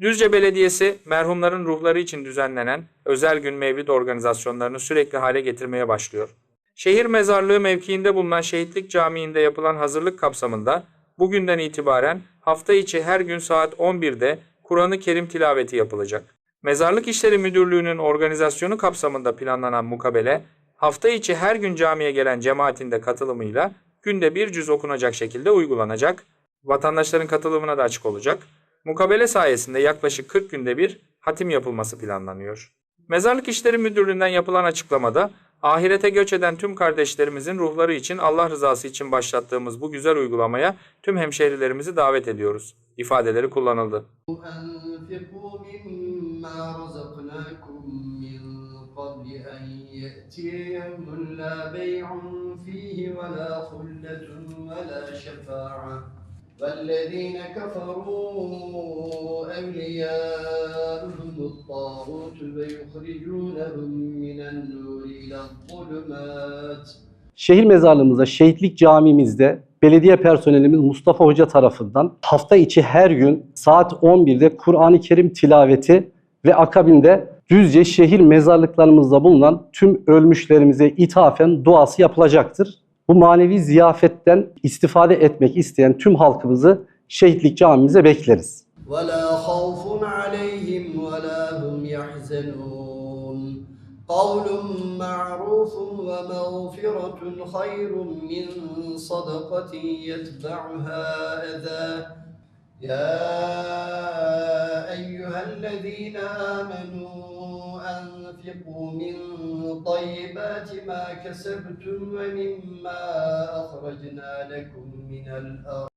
Düzce Belediyesi merhumların ruhları için düzenlenen özel gün mevlid organizasyonlarını sürekli hale getirmeye başlıyor. Şehir mezarlığı mevkiinde bulunan Şehitlik Camii'nde yapılan hazırlık kapsamında bugünden itibaren hafta içi her gün saat 11'de Kur'an-ı Kerim tilaveti yapılacak. Mezarlık İşleri Müdürlüğü'nün organizasyonu kapsamında planlanan mukabele, hafta içi her gün camiye gelen cemaatin de katılımıyla günde bir cüz okunacak şekilde uygulanacak. Vatandaşların katılımına da açık olacak. Mukabele sayesinde yaklaşık 40 günde bir hatim yapılması planlanıyor. Mezarlık İşleri Müdürlüğü'nden yapılan açıklamada ahirete göç eden tüm kardeşlerimizin ruhları için Allah rızası için başlattığımız bu güzel uygulamaya tüm hemşehrilerimizi davet ediyoruz ifadeleri kullanıldı. أنفقوا مما رزقناكم من قبل أن يأتي يوم لا بيع فيه ولا خلة ولا شفاعة والذين كفروا أولياؤهم الطاغوت ويخرجونهم من النور إلى الظلمات Şehir mezarlığımızda, şehitlik camimizde belediye personelimiz Mustafa Hoca tarafından hafta içi her gün saat 11'de Kur'an-ı Kerim tilaveti ve akabinde Düzce şehir mezarlıklarımızda bulunan tüm ölmüşlerimize ithafen duası yapılacaktır. Bu manevi ziyafetten istifade etmek isteyen tüm halkımızı şehitlik camimize bekleriz. ولا خوف عليهم ولا هم يحزنون قول معروف ومغفرة خير من صدقة يتبعها أذى يا أيها الذين آمنوا أنفقوا من طيبات ما كسبتم ومما أخرجنا لكم من الأرض